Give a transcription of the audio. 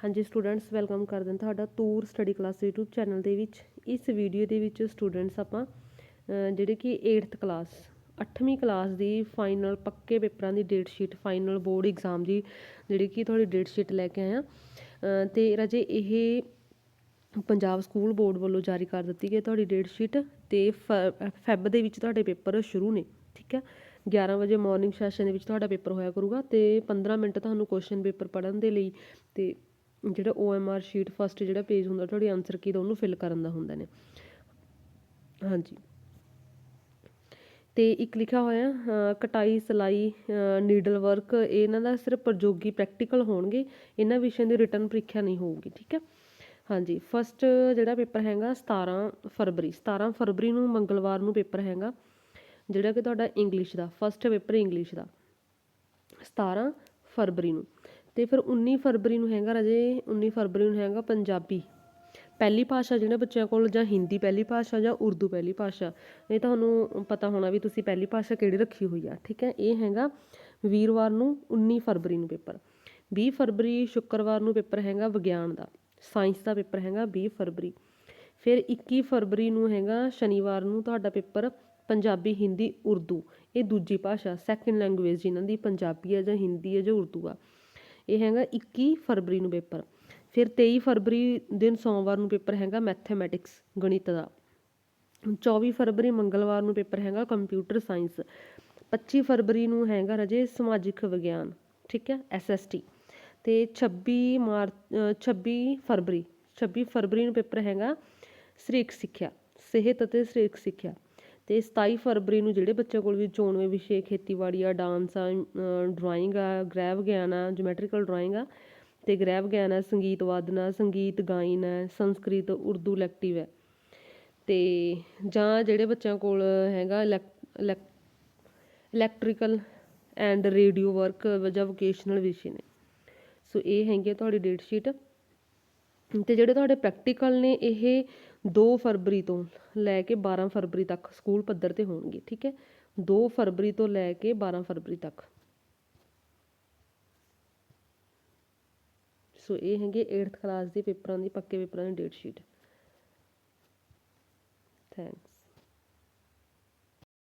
ਹਾਂਜੀ students welcome ਕਰਦੇ ਹਾਂ ਤੁਹਾਡਾ ਤੂਰ ਸਟੱਡੀ ਕਲਾਸ YouTube ਚੈਨਲ ਦੇ ਵਿੱਚ। ਇਸ ਵੀਡੀਓ ਦੇ ਵਿੱਚ ਸਟੂਡੈਂਟਸ ਆਪਾਂ ਜਿਹੜੇ ਕਿ 8th ਕਲਾਸ 8ਵੀਂ ਕਲਾਸ ਦੀ ਫਾਈਨਲ ਪੱਕੇ ਪੇਪਰਾਂ ਦੀ date sheet final board exam ਦੀ ਜਿਹੜੀ ਕਿ ਤੁਹਾਡੀ ਡੇਟ ਸ਼ੀਟ ਲੈ ਕੇ ਆਇਆ ਆ ਤੇ ਰਾਜੇ ਇਹ ਪੰਜਾਬ ਸਕੂਲ ਬੋਰਡ ਵੱਲੋਂ ਜਾਰੀ ਕਰ ਦਿੱਤੀ ਗਈ ਤੁਹਾਡੀ ਡੇਟ ਸ਼ੀਟ ਤੇ ਫ- ਫੈਬ ਦੇ ਵਿੱਚ ਤੁਹਾਡੇ ਪੇਪਰ ਸ਼ੁਰੂ ਨੇ, ਠੀਕ ਹੈ? 11 ਵਜੇ ਮਾਰਨਿੰਗ ਸੈਸ਼ਨ ਦੇ ਵਿੱਚ ਤੁਹਾਡਾ ਪੇਪਰ ਹੋਇਆ ਕਰੂਗਾ ਤੇ 15 ਮਿੰਟ ਤੁਹਾਨੂੰ ਕੁਐਸਚਨ ਪੇਪਰ ਪੜਨ ਦੇ ਲਈ ਤੇ ਜਿਹੜਾ OMR ਸ਼ੀਟ ਫਸਟ ਜਿਹੜਾ ਪੇਜ ਹੁੰਦਾ, ਤੁਹਾਡੀ ਆਨਸਰ ਕੀ ਦਾ ਉਹਨੂੰ ਫਿਲ ਕਰਨ ਦਾ ਹੁੰਦਾ ਨੇ। ਹਾਂਜੀ। ਤੇ ਇੱਕ ਲਿਖਿਆ ਹੋਇਆ ਕਟਾਈ, ਸਲਾਈ ਨੀਡਲ ਵਰਕ ਇਹਨਾਂ ਦਾ ਸਿਰਫ ਪ੍ਰਯੋਗੀ ਪ੍ਰੈਕਟੀਕਲ ਹੋਣਗੇ, ਇਹਨਾਂ ਵਿਸ਼ਿਆਂ ਦੀ ਰਿਟਰਨ ਪ੍ਰੀਖਿਆ ਨਹੀਂ ਹੋਊਗੀ, ਠੀਕ ਹੈ? ਹਾਂਜੀ ਫਸਟ ਜਿਹੜਾ ਪੇਪਰ ਹੈਗਾ 17 ਫਰਵਰੀ 17 ਫਰਵਰੀ ਨੂੰ ਮੰਗਲਵਾਰ ਨੂੰ ਪੇਪਰ ਹੈਗਾ, ਜਿਹੜਾ ਕਿ ਤੁਹਾਡਾ ਇੰਗਲਿਸ਼ ਦਾ ਫਸਟ ਪੇਪਰ ਇੰਗਲਿਸ਼ ਦਾ। 17 ਫਰਵਰੀ ਨੂੰ। ਤੇ ਫਿਰ 19 ਫਰਵਰੀ ਨੂੰ ਹੈਗਾ ਰਾਜੇ 19 ਫਰਵਰੀ ਨੂੰ ਹੈਗਾ ਪੰਜਾਬੀ। ਪਹਿਲੀ ਭਾਸ਼ਾ ਜਿਹੜੇ ਬੱਚਿਆਂ ਕੋਲ ਜਾਂ ਹਿੰਦੀ ਪਹਿਲੀ ਭਾਸ਼ਾ ਜਾਂ ਉਰਦੂ ਪਹਿਲੀ ਭਾਸ਼ਾ, ਇਹ ਤੁਹਾਨੂੰ ਪਤਾ ਹੋਣਾ ਵੀ ਤੁਸੀਂ ਪਹਿਲੀ ਭਾਸ਼ਾ ਕਿਹੜੀ ਰੱਖੀ ਹੋਈ ਆ, ਠੀਕ ਹੈ? ਇਹ ਹੈਗਾ ਵੀਰਵਾਰ ਨੂੰ 19 ਫਰਵਰੀ ਨੂੰ ਪੇਪਰ। 20 ਫਰਵਰੀ ਸ਼ੁੱਕਰਵਾਰ ਨੂੰ ਪੇਪਰ ਹੈਗਾ ਵਿਗਿਆਨ ਦਾ, ਸਾਇੰਸ ਦਾ ਪੇਪਰ ਹੈਗਾ 20 ਫਰਵਰੀ। ਫਿਰ 21 ਫਰਵਰੀ ਨੂੰ ਹੈਗਾ ਸ਼ਨੀਵਾਰ ਨੂੰ ਤੁਹਾਡਾ ਪੇਪਰ ਪੰਜਾਬੀ, ਹਿੰਦੀ, ਉਰਦੂ, ਇਹ ਦੂਜੀ ਭਾਸ਼ਾ ਸੈਕੰਡ ਲੈਂਗੁਏਜ ਜਿਨ੍ਹਾਂ ਦੀ ਪੰਜਾਬੀ ਹੈ ਜਾਂ ਹਿੰਦੀ ਹੈ ਜਾਂ ਉਰਦੂ ਆ। ਇਹ ਹੈਗਾ 21 ਫਰਵਰੀ ਨੂੰ ਪੇਪਰ। ਫਿਰ 23 ਫਰਵਰੀ ਦਿਨ ਸੋਮਵਾਰ ਨੂੰ ਪੇਪਰ ਹੈਗਾ ਮੈਥਮੈਟਿਕਸ, ਗਣਿਤ ਦਾ। 24 ਫਰਵਰੀ ਮੰਗਲਵਾਰ ਨੂੰ ਪੇਪਰ ਹੈਗਾ ਕੰਪਿਊਟਰ ਸਾਇੰਸ। 25 ਫਰਵਰੀ ਨੂੰ ਹੈਗਾ ਰਜੇ ਸਮਾਜਿਕ ਵਿਗਿਆਨ, ਠੀਕ ਹੈ ਐਸਐਸਟੀ ਤੇ 26 ਮਾਰਚ 26 ਫਰਵਰੀ 26 ਫਰਵਰੀ ਨੂੰ ਪੇਪਰ ਹੈਗਾ ਸਰੀਰਕ ਸਿੱਖਿਆ, ਸਿਹਤ ਅਤੇ ਸਰੀਰਕ ਸਿੱਖਿਆ। ਅਤੇ ਸਤਾਈ ਫਰਵਰੀ ਨੂੰ ਜਿਹੜੇ ਬੱਚਿਆਂ ਕੋਲ ਵੀ ਚੋਣਵੇਂ ਵਿਸ਼ੇ, ਖੇਤੀਬਾੜੀ ਆ, ਡਾਂਸ ਆ ਡਰਾਇੰਗ ਆ, ਗ੍ਰਹਿ ਵਿਗਿਆਨ ਆ ਜਮੈਟਰੀਕਲ ਡਰਾਇੰਗ ਆ ਅਤੇ ਗ੍ਰਹਿ ਵਿਗਿਆਨ ਆ, ਸੰਗੀਤ ਵਾਦਨ ਸੰਗੀਤ, ਗਾਇਨ ਹੈ ਸੰਸਕ੍ਰਿਤ, ਉਰਦੂ ਇਲੈਕਟਿਵ ਹੈ ਅਤੇ ਜਾਂ ਜਿਹੜੇ ਬੱਚਿਆਂ ਕੋਲ ਹੈਗਾ elec electrical and radio work ਜਾਂ ਵੋਕੇਸ਼ਨਲ ਵਿਸ਼ੇ ਨੇ। ਸੋ ਇਹ ਹੈਗੀ ਆ ਤੁਹਾਡੀ ਡੇਟ ਸ਼ੀਟ ਤੇ ਜਿਹੜੇ ਤੁਹਾਡੇ ਪ੍ਰੈਕਟੀਕਲ ਨੇ, ਇਹ 2 ਫਰਵਰੀ ਤੋਂ ਲੈ ਕੇ 12 ਫਰਵਰੀ ਤੱਕ ਸਕੂਲ ਪੱਧਰ ਤੇ ਹੋਣਗੇ, ਠੀਕ ਹੈ? 2 ਫਰਵਰੀ ਤੋਂ ਲੈ ਕੇ 12 ਫਰਵਰੀ ਤੱਕ। ਸੋ ਇਹ ਹੈਗੇ 8th ਕਲਾਸ ਦੇ ਪੇਪਰਾਂ ਦੀ, ਪੱਕੇ ਪੇਪਰਾਂ ਦੀ ਡੇਟ ਸ਼ੀਟ ਥੈਂਕਸ